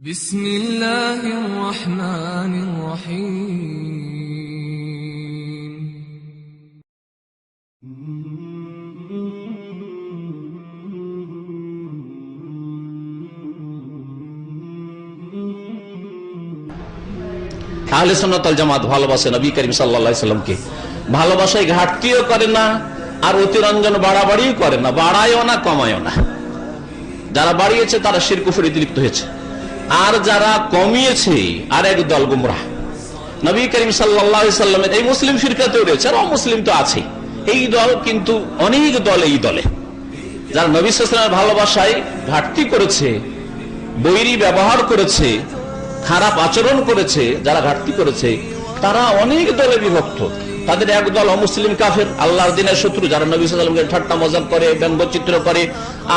بسم الله الرحمن الرحيم আহলে সুন্নাতল জামাত ভালোবাসে নবী করিম সাল্লা সাল্লামকে ভালোবাসায় ঘাটতিও করে না আর অতিরঞ্জন বাড়াবাড়িও করে না বাড়ায়ও না কমায়ও না যারা বাড়িয়েছে তারা শির কুফুরিতে লিপ্ত হয়েছে আর যারা কমিয়েছে, আর এক দল গুমরাহ। নবী করিম সাল্লা সাল্লামের এই মুসলিম ফিরকাতেও রয়েছে, আর মুসলিম তো আছে এই দল কিন্তু অনেক দল এই দলে। যারা নবী সাল্লামের ভালোবাসায় ঘাটতি করেছে, বৈরি ব্যবহার করেছে, খারাপ আচরণ করেছে, যারা ঘাটতি করেছে, তারা অনেক দলে বিভক্ত। তাদের এক দল অমুসলিম কাফের, আল্লাহর দিনের শত্রু, যারা নবী সাল্লামকে ঠাট্টা, মজাক করে, ব্যঙ্গচিত্র করে,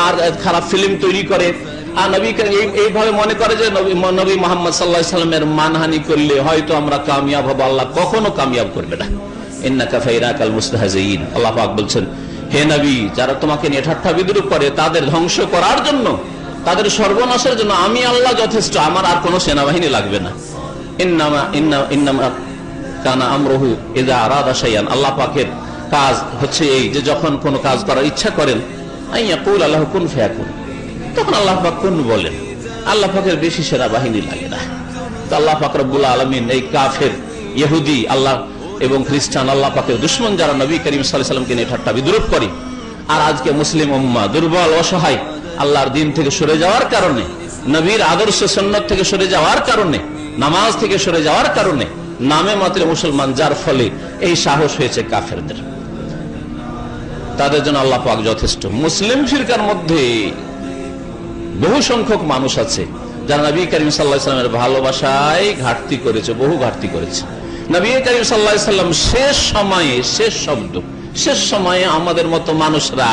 আর খারাপ ফিল্ম তৈরি করে। আর এইভাবে মনে করে যে নবী মোহাম্মদ সাল্লামের মানহানি করলে হয়তো আমরা কামিয়াব হব। আল্লাহ কখনো কামিয়াব করবে না। ইন্না কাফাইরা কাল মুস্তাহাজিন আল্লাহ পাক বলছেন, হে নবী, যারা তোমাকে নিয়ে ঠাট্টা বিদ্রুপ করে, তাদের ধ্বংস করার জন্য, তাদের সর্বনাশের জন্য আমি আল্লাহ যথেষ্ট। আমার আর কোনো সেনাবাহিনী লাগবে না। কাজ হচ্ছে এই যে যখন কোনো কাজ করার ইচ্ছা করেন আল্লাহ কোন ফেয়াকুন। তখন আল্লাহ পাক কোন বলেন? আল্লাহ পাকের বেশি সেনাবাহিনী লাগে না। আল্লাহ পাক আলমিন এই কাফের, ইহুদি, আল্লাহ এবং খ্রিস্টান, আল্লাহ পাকের দুশ্মন যারা নবী করিম সাল্লামকে নিয়ে ঠাট্টা বিদ্রুপ করে, আর আজকে মুসলিম উম্মা দুর্বল, অসহায়, আল্লাহর দিন থেকে সরে যাওয়ার কারণে, নবীর আদর্শ সন্ন্যত থেকে সরে যাওয়ার কারণে, নামাজ থেকে সরে যাওয়ার কারণে, নামে মাত্র মুসলমান যার ফলে এই সাহস হয়েছে কাফেরদের। তাদের জন্য আল্লাহ পাক যথেষ্ট। মুসলিম ফিরকার মধ্যে বহু সংখ্যক মানুষ আছে যারা নবী করিম সাল্লাহামের ভালোবাসায় ঘাটতি করেছে, বহু ঘাটতি করেছে। নবী করিম সাল্লাহ শেষ সময়ে, শেষ শব্দ, শেষ সময়ে আমাদের মতো মানুষরা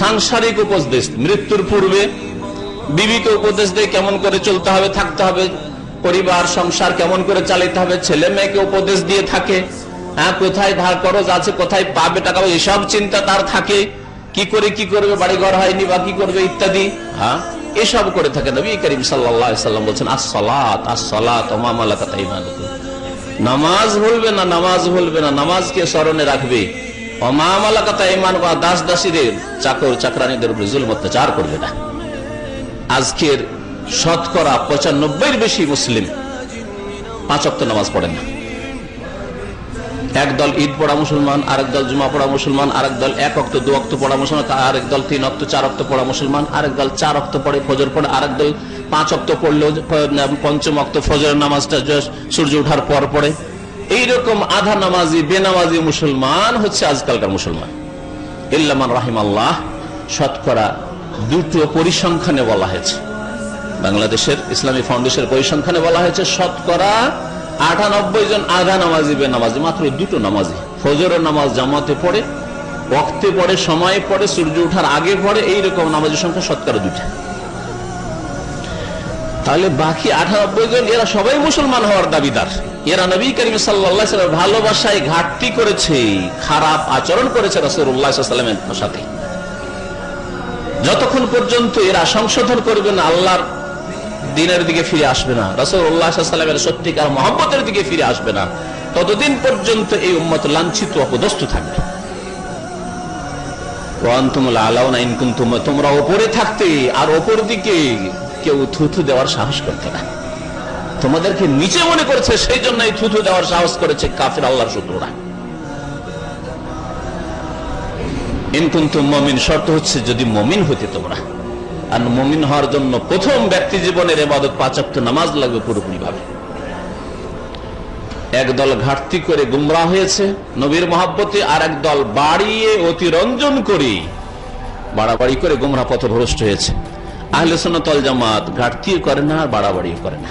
সাংসারিক উপদেশ, মৃত্যুর পূর্বে বিবিকে উপদেশ দেয় কেমন করে চলতে হবে, থাকতে হবে, পরিবার, সংসার কেমন করে চালাতে হবে, ছেলে মেয়েকে উপদেশ দিয়ে থাকে হ্যাঁ কোথায় ধার খরচ আছে, কোথায় পাবে টাকা, এসব চিন্তা তার থাকে, কি করে, কি করবে বাড়ি ঘর হয়নি বা কি করবে, ইত্যাদি হ্যাঁ। এসব করে থাকে নবী করিম সাল্লাম বলছেন আসলাত নামাজ ভুলবে না, নামাজ ভুলবে না, নামাজকে স্মরণে রাখবে। করবে না। আজকের শতকরা পঁচানব্বই বেশি মুসলিম পাঁচ পাঁচক্ত নামাজ পড়েন না। একদল ঈদ পড়া মুসলমান, আরেক দল জুমা পড়া মুসলমান, আরেক দল এক অক্ত, দু অক্ত পড়া মুসলমান, আরেক দল তিন অক্ত, চার অক্ত পড়া মুসলমান, আরেক দল চার অক্ত পড়ে ফজর পড়ে, আরেক দল পাঁচ অক্ত পড়লেও পঞ্চম অক্ত ফজরের নামাজটা সূর্য ওঠার পর পড়ে। এইরকম আধা নামাজি, বেনামাজি মুসলমান হচ্ছে আজকালকার মুসলমান। ইল্লামান রাহিম আল্লাহ শতকরা দুটো পরিসংখ্যানে বলা হয়েছে। বাংলাদেশের ইসলামী ফাউন্ডেশনের পরিসংখ্যানে বলা হয়েছে, শতকরা আটানব্বই জন আধা নামাজি বেনামাজি, মাত্র দুটো নামাজি। ফজর নামাজ জামাতে পড়ে বক্তে পড়ে, সময়ে পড়ে, সূর্য ওঠার আগে পড়ে, এইরকম নামাজের সংখ্যা শতকরা দুটা তাহলে বাকি আটানব্বই জন, এরা সবাই মুসলমান হওয়ার দাবিদার। এরা নবী করিম সাল্লা ভালোবাসায় ঘাটতি করেছে, খারাপ আচরণ করেছে সাথে। যতক্ষণ পর্যন্ত এরা সংশোধন করবে না, আল্লাহর দিনের দিকে ফিরে আসবে না। রসুল্লাহামের সত্যিকার মহব্বতের দিকে ফিরে আসবে না। ততদিন পর্যন্ত এই উম্মত লাঞ্ছিত অপদস্থ থাকবে। তোমরা ওপরে থাকতে আর ওপর দিকে কেউ থুথু দেওয়ার সাহস করতে না। তোমাদেরকে নিচে মনে করেছে, সেই জন্য এই থুথু দেওয়ার সাহস করেছে কাফির আল্লাহর শত্রুরা। ইনকুন্ত মমিন, শর্ত হচ্ছে যদি মমিন হতে তোমরা। আর মমিন হওয়ার জন্য প্রথম ব্যক্তি জীবনের এবাদত পাঁচাক্ত নামাজ লাগবে পুরোপুরি ভাবে একদল ঘাটতি করে গুমরা হয়েছে, নবীর মহাব্বতে আর একদল বাড়িয়ে অতিরঞ্জন করে বাড়াবাড়ি করে গুমরা পথভ্রষ্ট হয়েছে। আহলে সোনাতল জামাত ঘাটতিও করে না আর বাড়াবাড়িও করে না।